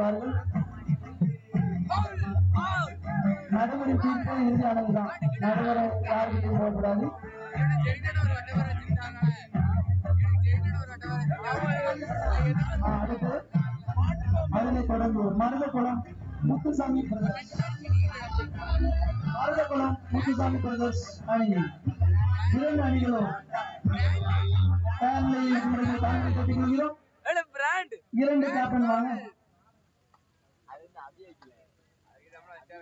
வருவார்கள் நடுவரை தீர்ப்பு இறுதியானதுதான். நடுவரை யாருக்கும் போகக்கூடாது. அடுத்து அதனை தொடர்ந்து மருதகுளம் முத்துசாமி பிரதர்ஸ் மருதகுளம் முத்துசாமி பிரதர்ஸ் அணி இரண்டு அணிகளும் தாங்கள் இரண்டு கேப்டன் வாங்க.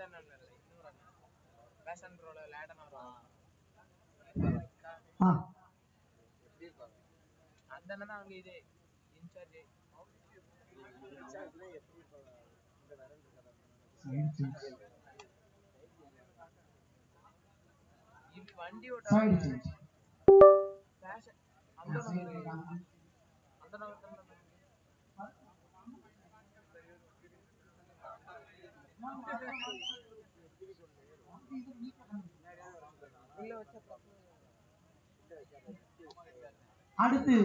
அண்ணன் இல்ல இன்னொரு அண்ணன் பேஷன் ப்ரோல லேடன் அந்த அண்ணன் தான் அவங்க இது இன்சார்ஜ் இது வண்டி ஓட்ட பேஷன் அந்த அந்த நம்பர் தான் நம்ம உள்ள வச்சப்பா அடுத்து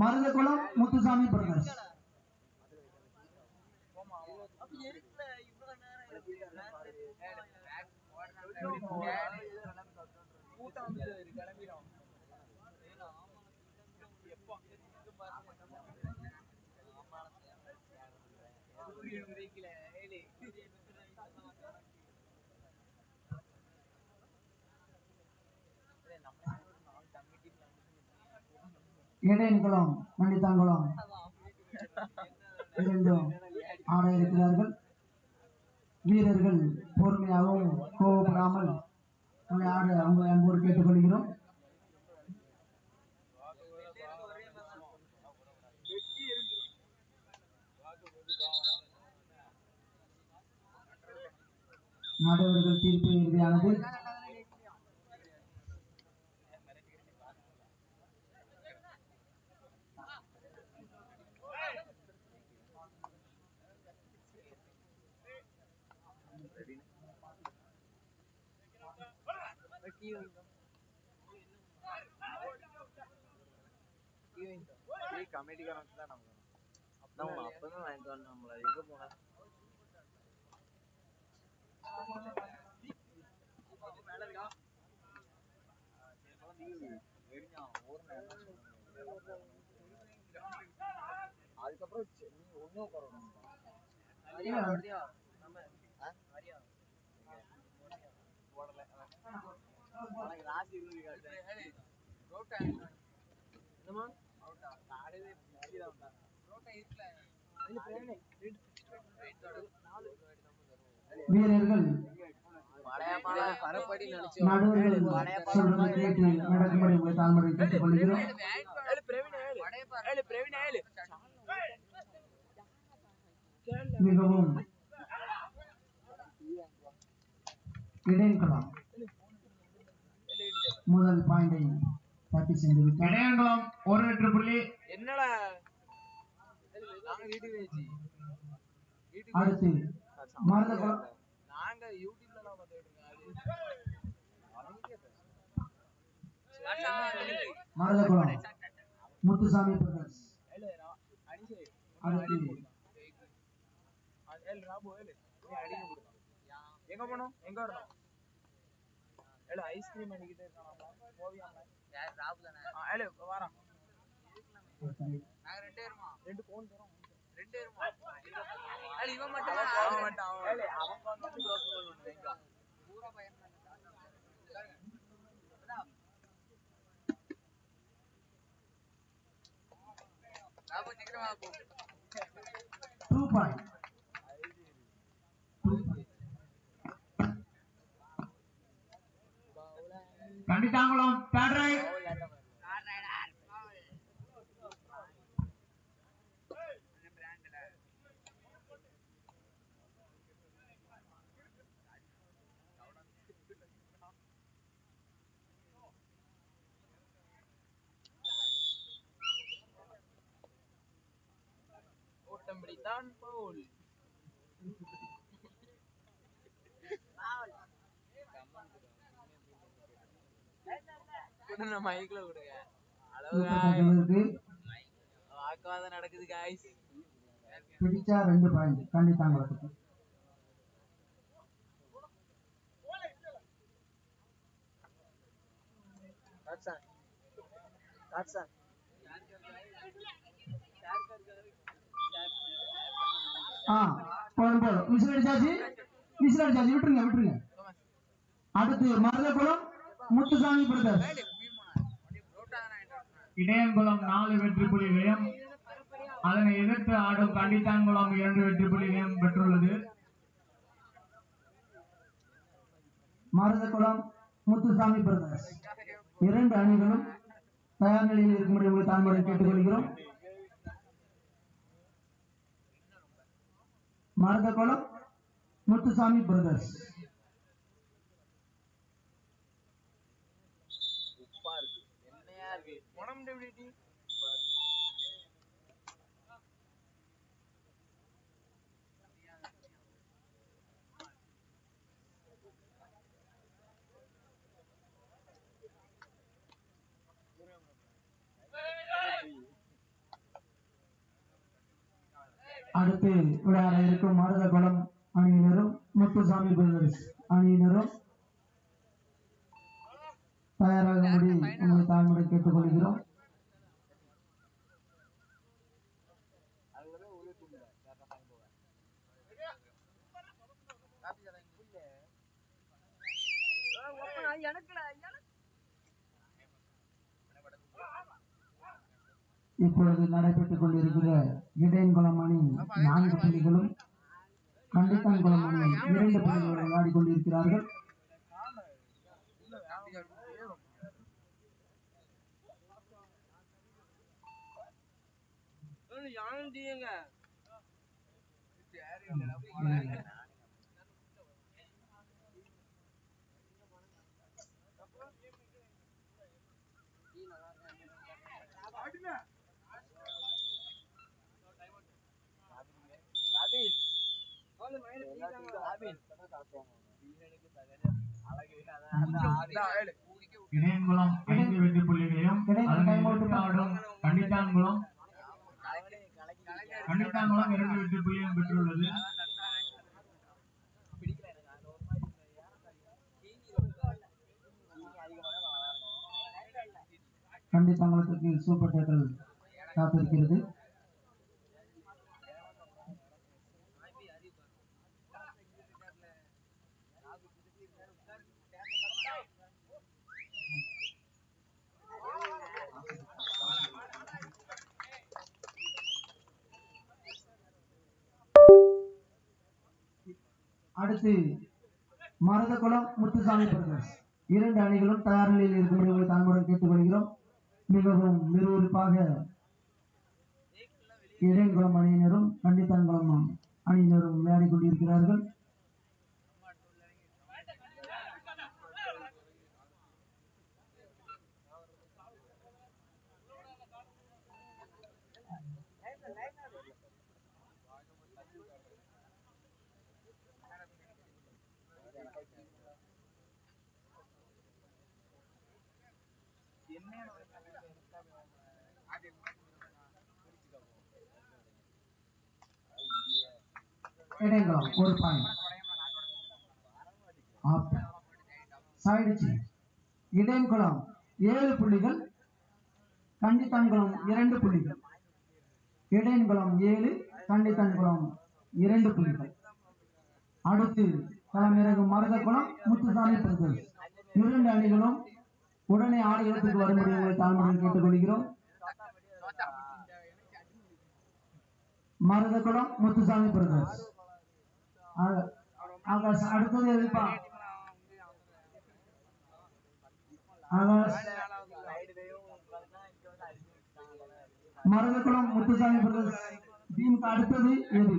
மருதகுளம் முத்துசாமி பிரதர்ஸ் கூட்டம் கிளம்பிடும். இடையன்குளம் மண்டித்தாங்குளம் இரண்டும் ஆட இருக்கிறார்கள் வீரர்கள் பொறுமையாகவும் கோவப்படாமல் உங்களை ஆட உங்களை அன்போடு கேட்டுக்கொள்கிறோம். நடுவர்கள் தீர்ப்பு இறுதியானது கமிட்டிக்காரன் தான் நம்ம நம்ம அப்பதான் வாங்கிட்டு வந்தோம் நம்மள எங்க போன அதுக்கப்புறம் செ- நீ ஒன்னும் போறோம் ராசி இருந்து காட்டு என்னமா காலையில மதியம் வந்தான் வீரர்கள் பரப்படி நடுவர்கள் சொல்வதை கேட்டு நடக்கும்படி உங்களை தாழ்முறை ஏழு மிகவும் இடையன்குளம் முதல் பாயிண்டை தட்டி சென்று இடையங்குளம் ஒரு வெற்றி புள்ளி. என்னடா? நாங்க அடுத்து மருதகுளம் நாங்க யூடியூப்ல எல்லாம் பார்த்துட்டு மருதகுளம் முத்துசாமி பிரதர்ஸ். எங்க போனோம் எங்க வரணும்? ஏழு ஐஸ்கிரீம் அடிக்கிட்டே இருக்கான் போவியாம யார் ராபு தானே? ஏழு வரான் நாங்க ரெண்டு பேருமா? ரெண்டு கோன் தரோம். இவன் மட்டும் அவன் மட்டும் அவன். ஏழு அவன் கோன் மட்டும் தோசை கோல் ஒன்று வைங்க பூரா பையன் ராபு சீக்கிரமா போ. Two point Kandithankulam third right சத்தம் பிடித்தான் பவுல் மைக்ல சூப்பர் வாக்குவாதம் நடக்குது காய்ஸ் பிடிச்சா ரெண்டு பாயிண்ட் கண்டித்தாங்குளத்துக்கு காட்சான் காட்சான் ஆ போதும் போதும் அடிச்சாச்சு? அடிச்சாச்சு. விட்டுருங்க விட்டுருங்க. அடுத்து மருதகுளம் முத்துசாமி பிரதர். இடையங்குளம் நாலு வெற்றி புள்ளிகளையும் அதனை எதிர்த்து ஆடும் கண்டித்தான்குளம் இரண்டு வெற்றி புள்ளிகளையும் பெற்றுள்ளது. மருதகுளம் முத்துசாமி பிரதர். இரண்டு அணிகளும் தயார் நிலையில் இருக்கும்படி உங்களை தாழ்மையுடன் கேட்டுக்கொள்கிறோம். மருதகுளம் முத்துசாமி பிரதர்ஸ் உப்பா இருக்கு. என்னையா இருக்கு? அடுத்து விளையாட இருக்கும் மருதகுளம் அணியினரும் முத்துசாமி பிரதர்ஸ் அணியினரும் தயாராகும்படி உங்களை தாழ்மையுடன் கேட்டுக்கொள்கிறோம். இப்பொழுது நடைபெற்றுக் கொண்டிருக்கிற இடையன்குளம் அணி நான்கு புள்ளிகளும் கண்டித்தான்குளம் அணி இரண்டு புள்ளிகளை விளையாடி கொண்டிருக்கிறார்கள் இடையங்குளம் ஐந்து வெற்றி புள்ளிகளையும் அதனை எதிர்த்து கண்டித்தான்குளம் கண்டித்தான்குளம் இரண்டு வெற்றி புள்ளியும் பெற்றுள்ளது. கண்டித்தாங்குளத்திற்கு சூப்பர் டேக்கல் காத்திருக்கிறது. அடுத்து மருதகுளம் முத்துசாமி பிரதர்ஸ். இரண்டு அணிகளும் தயார் நிலையில் இருக்கும்படி உங்களை தாழ்மையுடன் கேட்டுக்கொள்கிறோம். மிகவும் விறுவிறுப்பாக இடையங்குளம் அணியினரும் கண்டித்தான்குளம் அணியினரும் விளையாடிக் கொண்டிருக்கிறார்கள். இடையங்குளம் ஒரு பாயிண்ட். சாயிடுச்சு. இடையங்குளம் ஏழு புள்ளிகள் கண்டித்தான்குளம் இரண்டு புள்ளிகள். இடையன்குளம் ஏழு கண்டித்தான்குளம் இரண்டு புள்ளிகள். அடுத்து தலைமிறகு மருதகுளம் முத்துசாமி பிரதர்ஸ் இரண்டு அணிகளும் உடனே ஆடுகளத்துக்கு வரும்படி உங்களை தாழ்மையுடன் கேட்டுக்கொள்கிறோம். மருதகுளம் முத்துசாமி பிரதர்ஸ் ஆகாஷ் அடுத்தது எதுப்பா ஆகாஷ் மருதகுளம் முத்துசாமி பிரதர்ஸ் டீமுக்கு அடுத்தது எது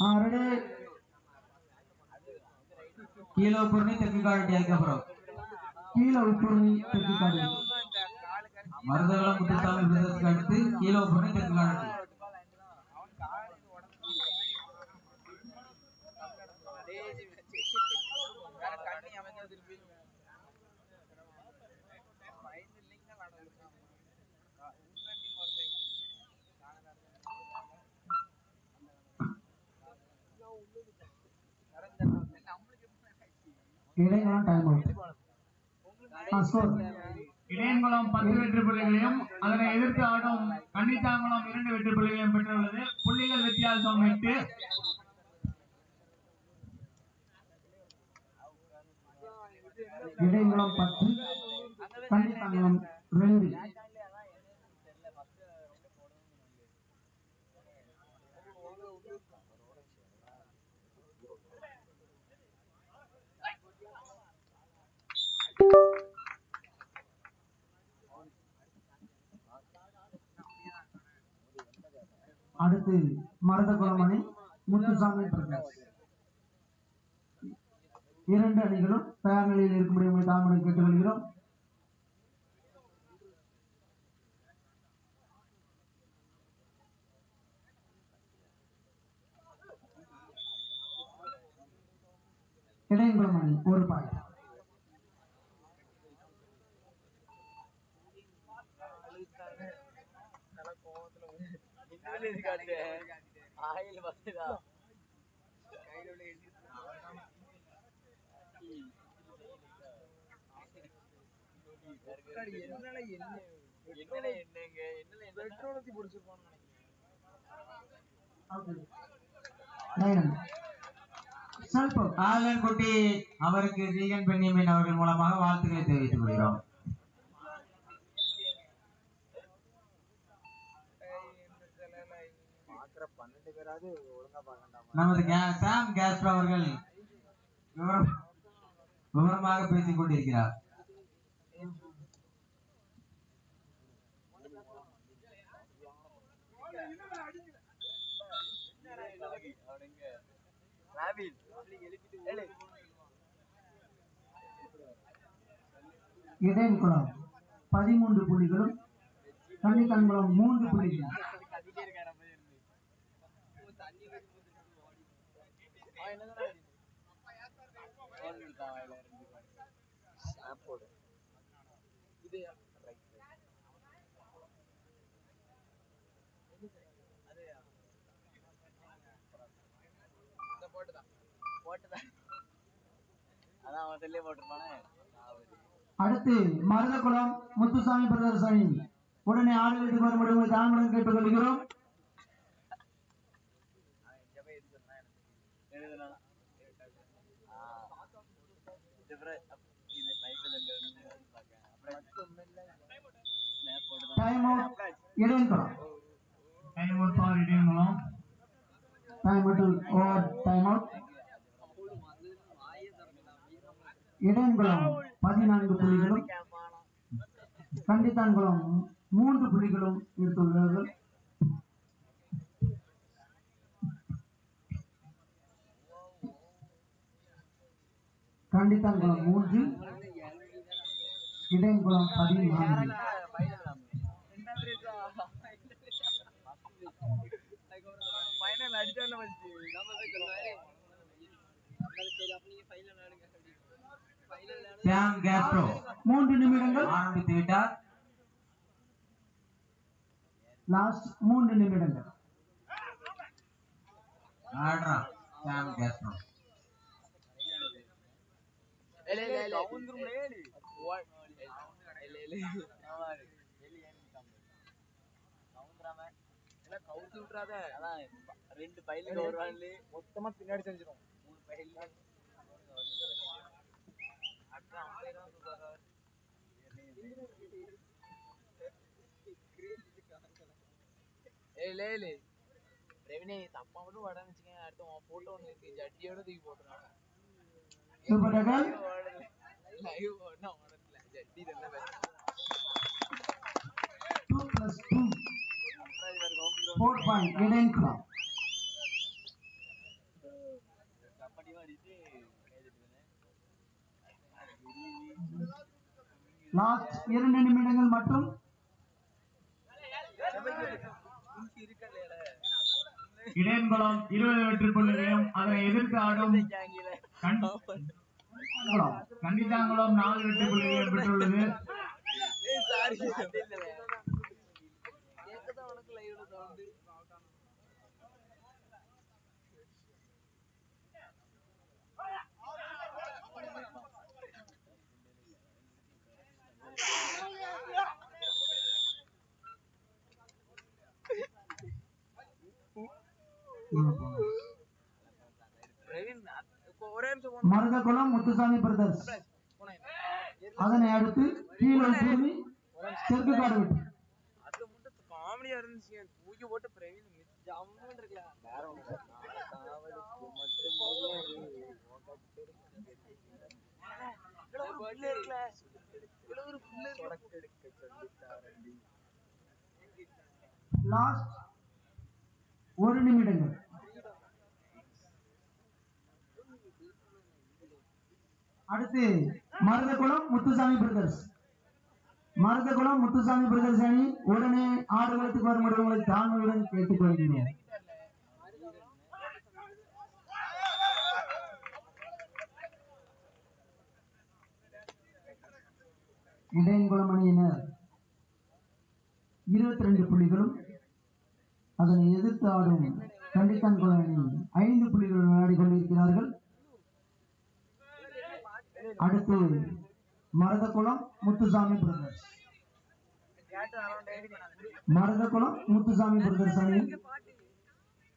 ஆ ரெடி கீழே பொருணி தெற்கு காடு அதுக்கப்புறம் கீழே உட்புறணி தெற்குக்காடு மருதகுளம் முத்துசாமி பிரதேசத்துக்கு அடுத்து கீழே பண்ணி தெற்கு இடைங்களம் டைம் அவுட் இடையன்குளம் பத்து வெற்றி புள்ளிகளையும் அதனை எதிர்த்து ஆடும் கன்னித்தாங்குளம் இரண்டு வெற்றி புள்ளிகளையும் பெற்றுள்ளது. புள்ளிகள் வித்தியாசம் எட்டு. இடைங்குளம் பத்து கண்டித்தாங்குளம் ரெண்டு. அடுத்து மருதகுளம் அணி முத்துசாமி பிரகாஷ். இரண்டு அணிகளும் பேரணியில் நிலையில் இருக்கும்படி உங்களை தாமரை கேட்டுக்கொள்கிறோம். இடையங்குளம் அணி ஒரு பாயிண்ட். ஆயில் பஸ்ஸுடா என்னல என்ன என்னல என்னங்க என்னல என்ன பெட்ரோல் ஊத்தி பிடிச்சிருப்பான்னு ஆலன் குட்டி அவருக்கு ரீகன் பென்னியமின் அவர்கள் மூலமாக வாழ்த்துக்களை தெரிவித்துக் கொள்கிறோம். நமது சாம் கேஸ்ட்ரோ அவர்கள் விவரம் விவரமாக பேசிக் கொண்டிருக்கிறார். இடையன்குளம் பதிமூன்று புள்ளிகளும் கன்னித்தாங்குளம் மூன்று புள்ளிகளும் அடுத்து மருதகுளம் முத்துசாமி பிரதர்ஸ் அணி உடனே ஆடுகளுக்கு வரும்படி உங்களை கேட்டுக்கொள்கிறோம். Time out Idaiyankulam time out for Idaiyankulam time out over time out Idaiyankulam பதினான்கு புள்ளிகளும் கண்டித்தான்குளம் மூன்று புள்ளிகளும் எடுத்துள்ளார்கள் கண்டித்தான்குளம் மூன்று இடையன்குளம் பதினான்கு. ஃபைனல் அடிச்சானே வச்சு சாம் கேஸ்ட்ரோ மூன்று நிமிடங்கள். ஆரம்பித்து விட்டார். லாஸ்ட் மூன்று நிமிடங்கள். ஆடுறான் சாம் கேஸ்ட்ரோ கவுத்து விட்டுறாத அதான் ரெண்டு பைலுக்கு ஒரு வான்லி மொத்தமா பின்னாடி தெரிஞ்சிடும் மூணு பைல அடுத்த அம்பையர் தான் சொல்றாரு ஏய் லே லே ரெவினே தப்பா மட்டும் வடன்னு வச்சுக்கேன் அடுத்து உன் போட்டோ ஒன்று இருக்கு ஜட்டியோட தூக்கி லாஸ்ட் இரண்டு நிமிடங்கள் மட்டும். இடையன்பலம் இருபது வெற்றி புள்ளிகளையும் அதனை எதிர்த்து ஆடும் கண்டித்தாங்குளம் நாலு வெற்றி புள்ளிகளையும் பெற்றுள்ளது. மருதகுளம் முத்துசாமி பிரதர்ஸ் அதனை அடுத்து கீழே பூமி தெற்கு காடு வெட்டி. அது மட்டும் காமெடியா இருந்துச்சு. தூக்கி போட்டு பிரவீன் ஜம்முன்னு இருக்கலாம் வேற ஒண்ணு லாஸ்ட் ஒரு நிமிடங்கள். அடுத்து மருதகுளம் முத்துசாமி பிரதர்ஸ். மருதகுளம் முத்துசாமி பிரதர்ஸ் அணி உடனே ஆடுகளத்துக்கு வரும்படி உங்களை தாழ்மையுடன் கேட்டுக்கொள்கிறேன் இடையன்குளம் அணியினர் இருபத்தி ரெண்டு புள்ளிகளும் அதனை எதிர்த்து ஆடும் கண்டித்தான்குளம் அணி ஐந்து புள்ளிகள் விளையாடி கொண்டிருக்கிறார்கள். அடுத்து மருதகுளம் முத்துசாமி பிரதர்ஸ் மருதகுளம் முத்துசாமி பிரதர்ஸ் அணி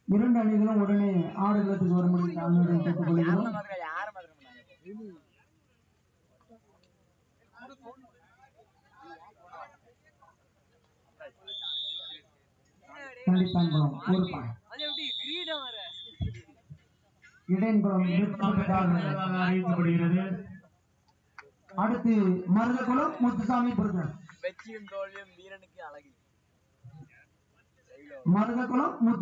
இரண்டு அணிகளும் உடனே ஆடுகளத்துக்கு வரும்படி தாழ்மையுடன் கேட்டுக்கொள்கிறோம் யாரும் பார்க்க மாட்டாங்க கண்டித்தான்குளம் ஒரு பாய் அது எப்படி கிரீடம் வர இடையன்குளம் வெற்றி அறிவிக்கப்படுகிறது. அடுத்து மருதகுளம் முத்துசாமி பிரதர்ஸ் வெற்றியும் தோல்வியும் வீரனுக்கு அழகு. மருதகுளம் முத்து